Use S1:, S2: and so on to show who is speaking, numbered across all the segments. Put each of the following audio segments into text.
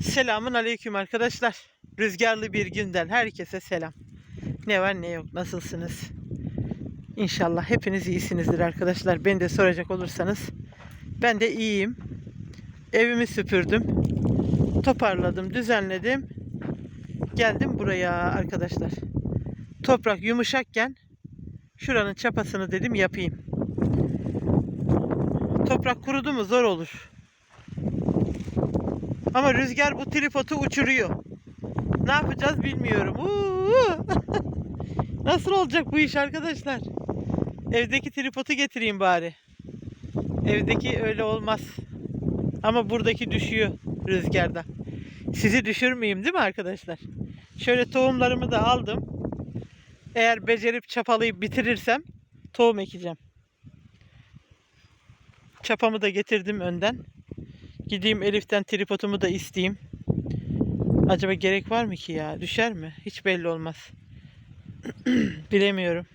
S1: Selamun aleyküm arkadaşlar. Rüzgarlı bir günden herkese selam. Ne var ne yok nasılsınız? İnşallah hepiniz iyisinizdir arkadaşlar. Beni de soracak olursanız ben de iyiyim. Evimi süpürdüm. Toparladım, düzenledim. Geldim buraya arkadaşlar. Toprak yumuşakken şuranın çapasını dedim yapayım. Toprak kurudu mu zor olur. Ama rüzgar bu tripodu uçuruyor. Ne yapacağız bilmiyorum. Nasıl olacak bu iş arkadaşlar? Evdeki tripodu getireyim bari. Evdeki öyle olmaz. Ama buradaki düşüyor rüzgarda. Sizi düşürmeyeyim değil mi arkadaşlar? Şöyle tohumlarımı da aldım. Eğer becerip çapalayıp bitirirsem tohum ekeceğim. Çapamı da getirdim önden. Gideyim Elif'ten tripodumu da isteyeyim. Acaba gerek var mı ki ya? Düşer mi? Hiç belli olmaz. Bilemiyorum.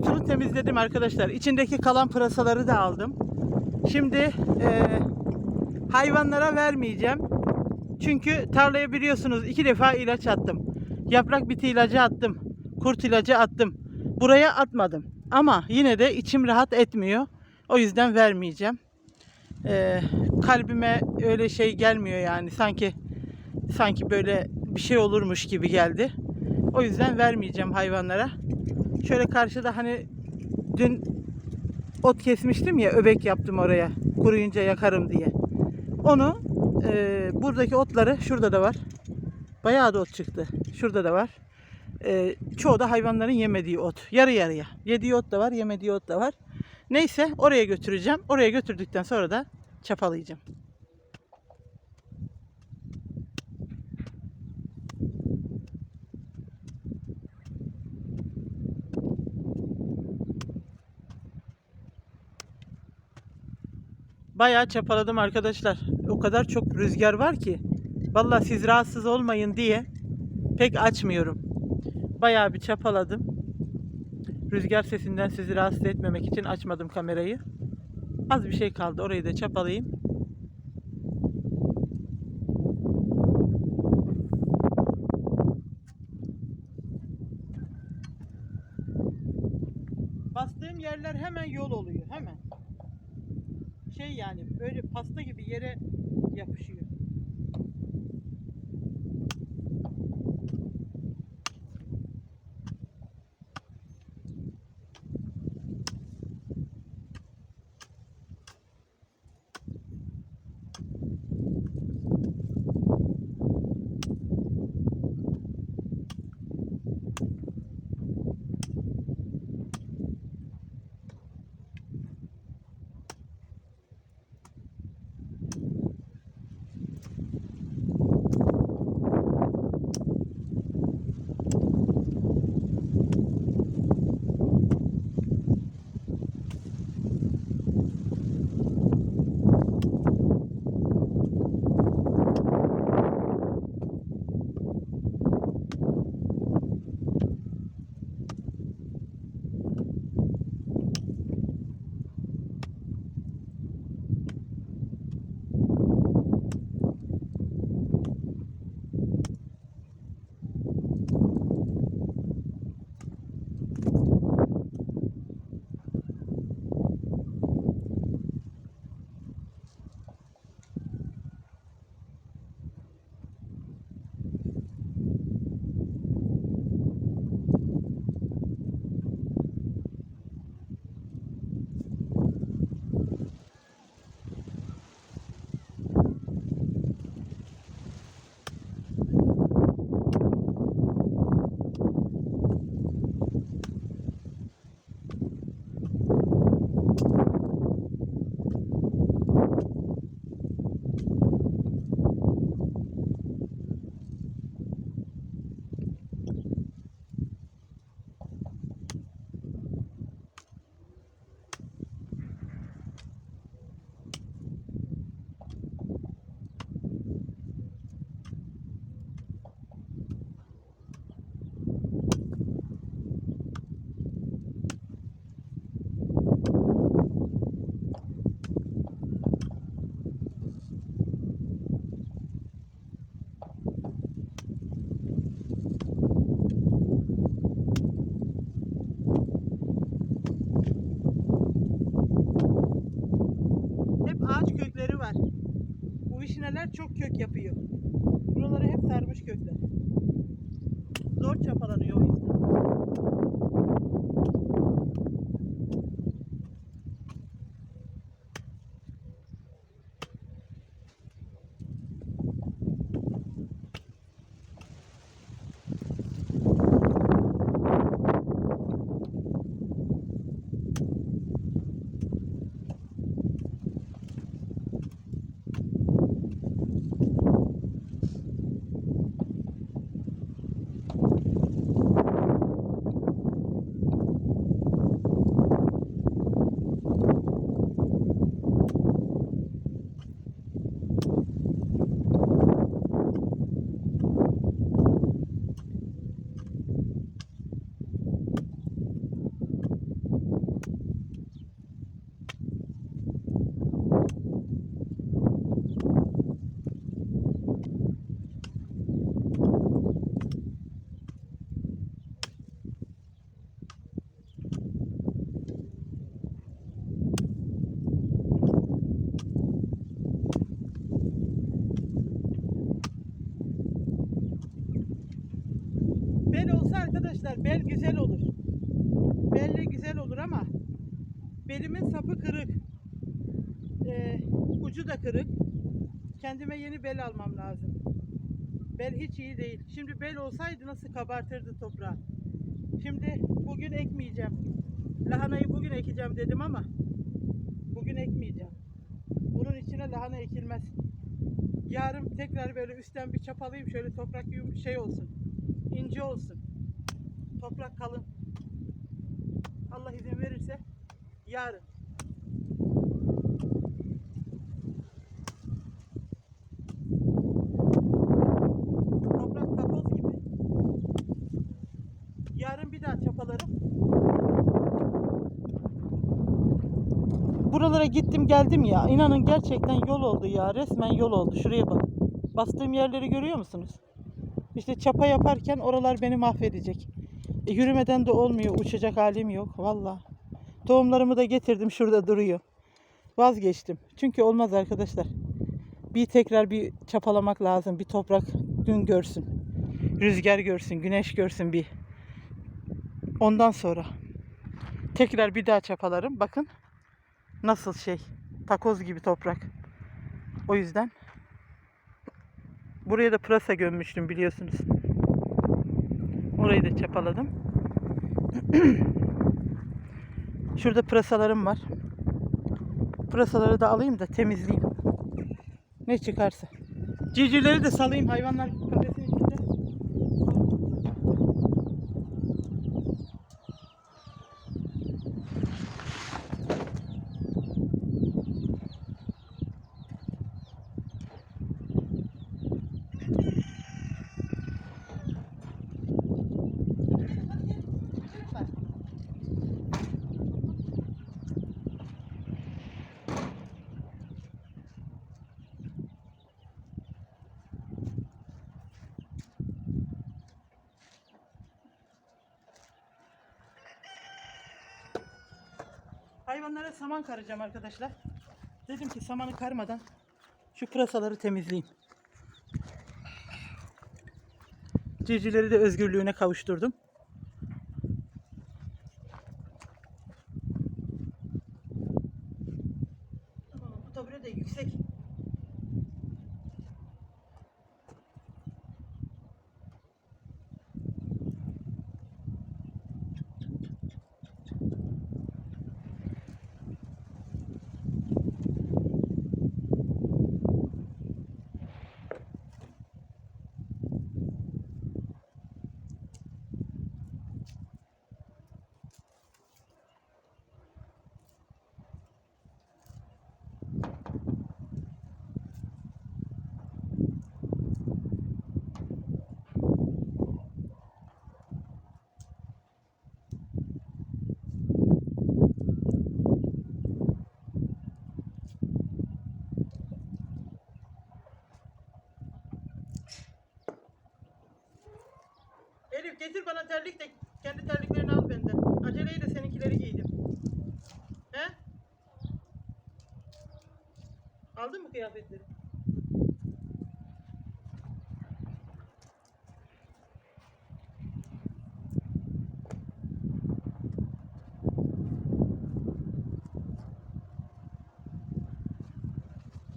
S1: Otunu temizledim arkadaşlar. İçindeki kalan pırasaları da aldım. Şimdi eee, hayvanlara vermeyeceğim. Çünkü tarlaya biliyorsunuz iki defa ilaç attım. Yaprak biti ilacı attım. Kurt ilacı attım. Buraya atmadım. Ama yine de içim rahat etmiyor. O yüzden vermeyeceğim. Eee, kalbime öyle şey gelmiyor yani. Sanki sanki böyle bir şey olurmuş gibi geldi. O yüzden vermeyeceğim hayvanlara. Şöyle karşıda hani dün ot kesmiştim ya öbek yaptım oraya kuruyunca yakarım diye. Onu e, buradaki otları şurada da var. Bayağı da ot çıktı. Şurada da var. E, çoğu da hayvanların yemediği ot. Yarı yarıya. Yediği ot da var, yemediği ot da var. Neyse oraya götüreceğim. Oraya götürdükten sonra da çapalayacağım. Bayağı çapaladım arkadaşlar. o kadar çok rüzgar var ki. Vallahi siz rahatsız olmayın diye pek açmıyorum. Bayağı bir çapaladım. Rüzgar sesinden sizi rahatsız etmemek için açmadım kamerayı. Az bir şey kaldı. Orayı da çapalayayım. Bastığım yerler hemen yol oluyor. Hemen. Şey yani böyle pasta gibi yere yapışıyor. Kök yapıyor. Buraları hep sarmış kökler. Zor çapalanıyor o yüzden. Bel olsa arkadaşlar bel güzel olur. Belle güzel olur ama belimin sapı kırık. Ee, da kırık. Kendime yeni bel almam lazım. Bel hiç iyi değil. Şimdi bel olsaydı nasıl kabartırdı toprağı. Şimdi bugün ekmeyeceğim. Lahanayı bugün ekeceğim dedim ama bugün ekmeyeceğim. Bunun içine lahana ekilmez. Yarın tekrar böyle üstten bir çapalayayım şöyle toprak yum şey olsun. ince olsun. Toprak kalın. Allah izin verirse yarın. Buralara gittim geldim ya. İnanın gerçekten yol oldu ya. Resmen yol oldu. Şuraya bak. Bastığım yerleri görüyor musunuz? İşte çapa yaparken oralar beni mahvedecek. E, yürümeden de olmuyor. Uçacak halim yok. Valla. Tohumlarımı da getirdim. Şurada duruyor. Vazgeçtim. Çünkü olmaz arkadaşlar. Bir tekrar bir çapalamak lazım. Bir toprak gün görsün. Rüzgar görsün. Güneş görsün bir. Ondan sonra tekrar bir daha çapalarım. Bakın nasıl şey. Takoz gibi toprak. O yüzden buraya da pırasa gömmüştüm biliyorsunuz. Orayı da çapaladım. Şurada pırasalarım var. Pırasaları da alayım da temizleyeyim. Ne çıkarsa. Civcivleri de salayım hayvanlar kafesin içinde. Hayvanlara saman karacağım arkadaşlar. Dedim ki samanı karmadan şu pırasaları temizleyeyim. Civcivleri de özgürlüğüne kavuşturdum. Tamam, bu tabure de yüksek. Elif getir bana terlik de kendi terliklerini al benden. Aceleyle seninkileri giydim. He? Aldın mı kıyafetleri?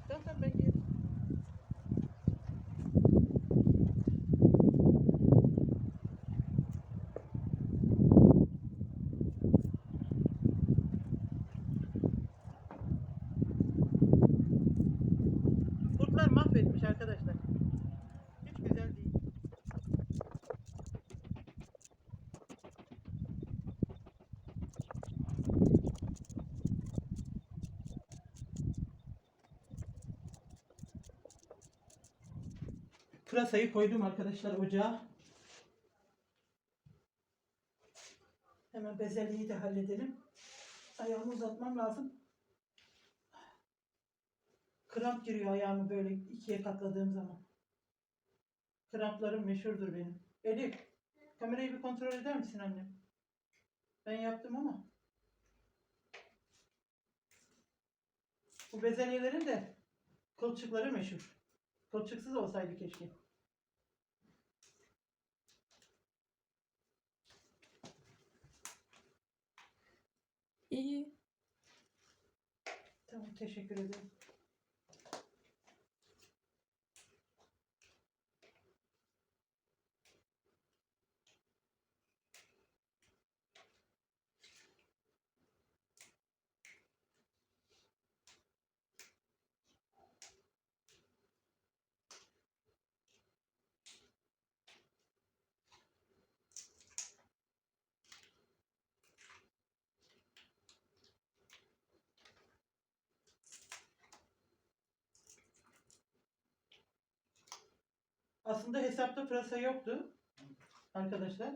S1: Tamam tamam ben giyerim. Kurtlar mahvetmiş arkadaşlar. Hiç güzel değil. Pırasayı koydum arkadaşlar ocağa. Hemen bezelyeyi de halledelim. Ayağımı uzatmam lazım. Kramp giriyor ayağımı böyle ikiye katladığım zaman. Kramplarım meşhurdur benim. Elif, kamerayı bir kontrol eder misin annem? Ben yaptım ama. Bu bezelyelerin de kılçıkları meşhur. Kılçıksız olsaydı keşke.
S2: İyi.
S1: Tamam, teşekkür ederim. Aslında hesapta pırasa yoktu. Arkadaşlar.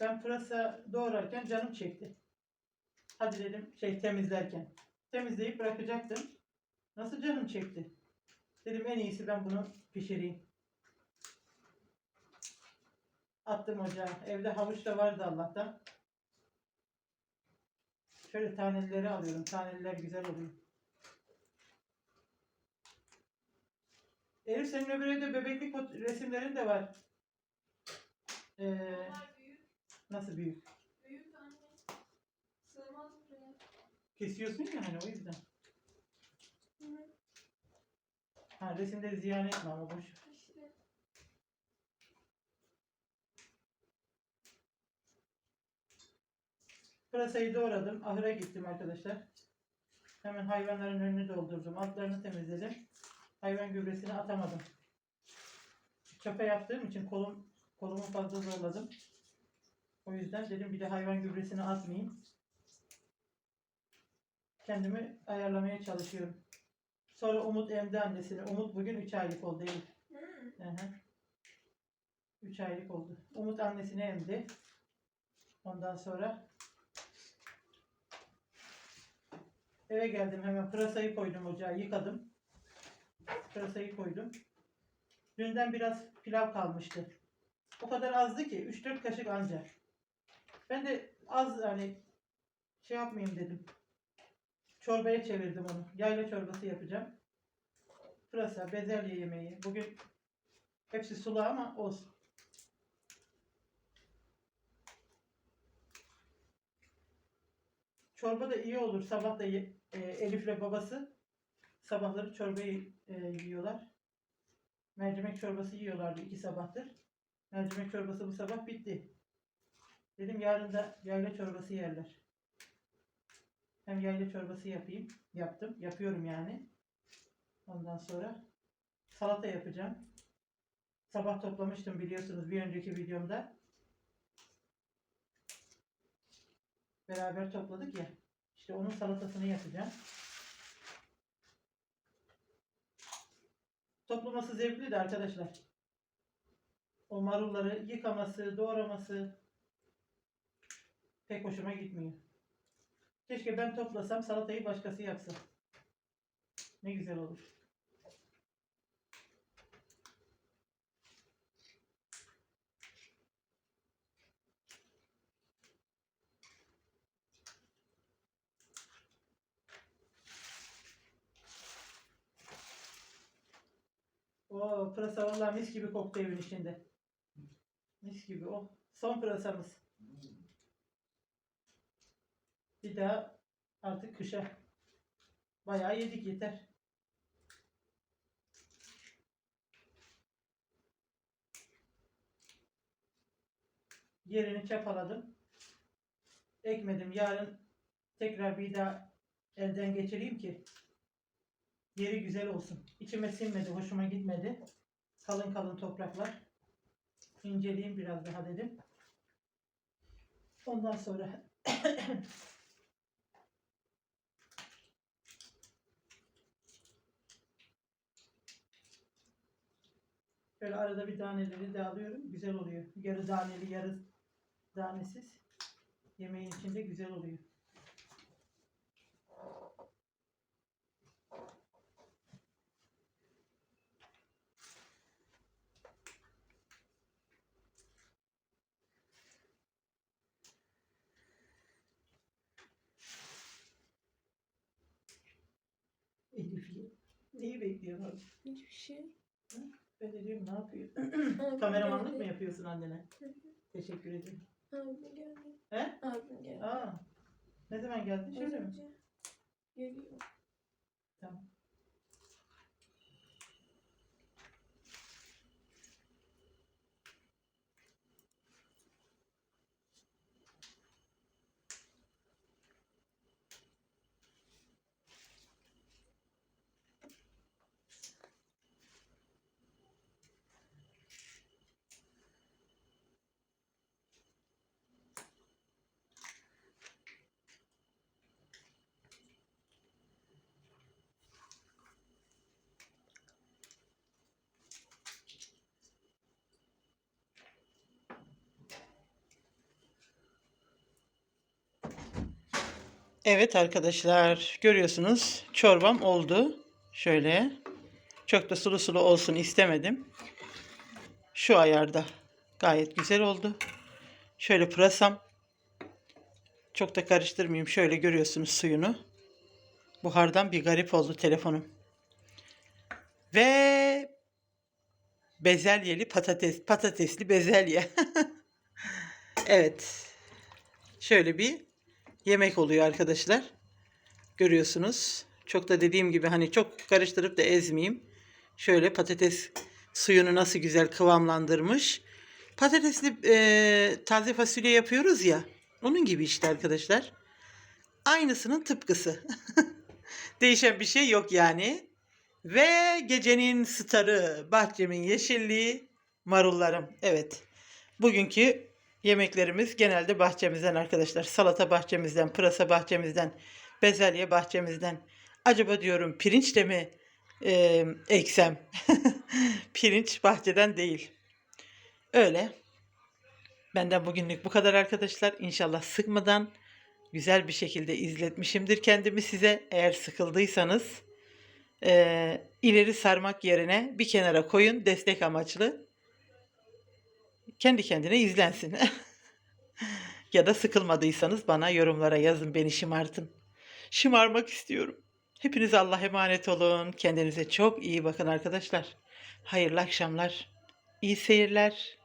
S1: Ben pırasa doğrarken canım çekti. Hadi dedim şey temizlerken. temizleyip bırakacaktım. Nasıl canım çekti. Dedim en iyisi ben bunu pişireyim. Attım ocağa. Evde havuç da vardı Allah'tan. Şöyle taneleri alıyorum. Taneler güzel oluyor. Elif senin öbür evde bebeklik resimlerin de var. Ee,
S2: büyük.
S1: nasıl büyük?
S2: Büyük anne. Sığmaz buraya.
S1: Kesiyorsun ya hani o yüzden.
S2: Hı.
S1: Ha resimleri ziyan etme ama boş.
S2: İşte.
S1: Pırasayı doğradım. Ahıra gittim arkadaşlar. Hemen hayvanların önünü doldurdum. Altlarını temizledim. Hayvan gübresini atamadım. Çapa yaptığım için kolum kolumu fazla zorladım. O yüzden dedim bir de hayvan gübresini atmayayım. Kendimi ayarlamaya çalışıyorum. Sonra Umut emdi annesini. Umut bugün 3 aylık oldu Elif.
S2: Hı
S1: hı. 3 aylık oldu. Umut annesini emdi. Ondan sonra eve geldim hemen pırasayı koydum ocağa yıkadım. Pırasayı koydum. Dünden biraz pilav kalmıştı. O kadar azdı ki 3-4 kaşık anca. Ben de az hani şey yapmayayım dedim. Çorbaya çevirdim onu. Yayla çorbası yapacağım. Pırasa, bezelye yemeği. Bugün hepsi sulu ama olsun. Çorba da iyi olur. Sabah da e, Elif'le babası sabahları çorbayı e, yiyorlar. Mercimek çorbası yiyorlardı iki sabahtır. Mercimek çorbası bu sabah bitti. Dedim yarın da yayla çorbası yerler. Hem yayla çorbası yapayım. Yaptım. Yapıyorum yani. Ondan sonra salata yapacağım. Sabah toplamıştım biliyorsunuz bir önceki videomda. Beraber topladık ya. İşte onun salatasını yapacağım. Toplaması zevkli de arkadaşlar. O marulları yıkaması, doğraması pek hoşuma gitmiyor. Keşke ben toplasam salatayı başkası yapsa. Ne güzel olur. Pırasa vallahi mis gibi koktu evin içinde. Mis gibi o. Son pırasamız. Bir daha artık kışa. Bayağı yedik yeter. Yerini çapaladım. Ekmedim. Yarın tekrar bir daha elden geçireyim ki yeri güzel olsun. İçime sinmedi, hoşuma gitmedi. Kalın kalın topraklar. İnceleyeyim biraz daha dedim. Ondan sonra Böyle arada bir taneleri de alıyorum. Güzel oluyor. Yarı taneli, yarı tanesiz. Yemeğin içinde güzel oluyor. Neyi bekliyorsun orada?
S2: Hiçbir şey.
S1: Ben de diyorum ne yapıyor? Kameramanlık mı
S2: geldi.
S1: yapıyorsun annene? Teşekkür ederim.
S2: Abim geldi.
S1: He?
S2: Abim geldi.
S1: Aa. Ne zaman geldin?
S2: Az
S1: Şöyle mi?
S2: Geliyor.
S1: Tamam. Evet arkadaşlar görüyorsunuz çorbam oldu. Şöyle çok da sulu sulu olsun istemedim. Şu ayarda gayet güzel oldu. Şöyle pırasam çok da karıştırmayayım. Şöyle görüyorsunuz suyunu. Buhardan bir garip oldu telefonum. Ve bezelyeli patates, patatesli bezelye. evet. Şöyle bir yemek oluyor arkadaşlar. Görüyorsunuz. Çok da dediğim gibi hani çok karıştırıp da ezmeyeyim. Şöyle patates suyunu nasıl güzel kıvamlandırmış. Patatesli e, taze fasulye yapıyoruz ya. Onun gibi işte arkadaşlar. Aynısının tıpkısı. Değişen bir şey yok yani. Ve gecenin starı, bahçemin yeşilliği, marullarım. Evet. Bugünkü yemeklerimiz genelde bahçemizden arkadaşlar. Salata bahçemizden, pırasa bahçemizden, bezelye bahçemizden. Acaba diyorum pirinçle mi e, eksem? Pirinç bahçeden değil. Öyle. Benden bugünlük bu kadar arkadaşlar. İnşallah sıkmadan güzel bir şekilde izletmişimdir kendimi size. Eğer sıkıldıysanız e, ileri sarmak yerine bir kenara koyun destek amaçlı. Kendi kendine izlensin. ya da sıkılmadıysanız bana yorumlara yazın beni şımartın. Şımarmak istiyorum. Hepinize Allah emanet olun. Kendinize çok iyi bakın arkadaşlar. Hayırlı akşamlar. İyi seyirler.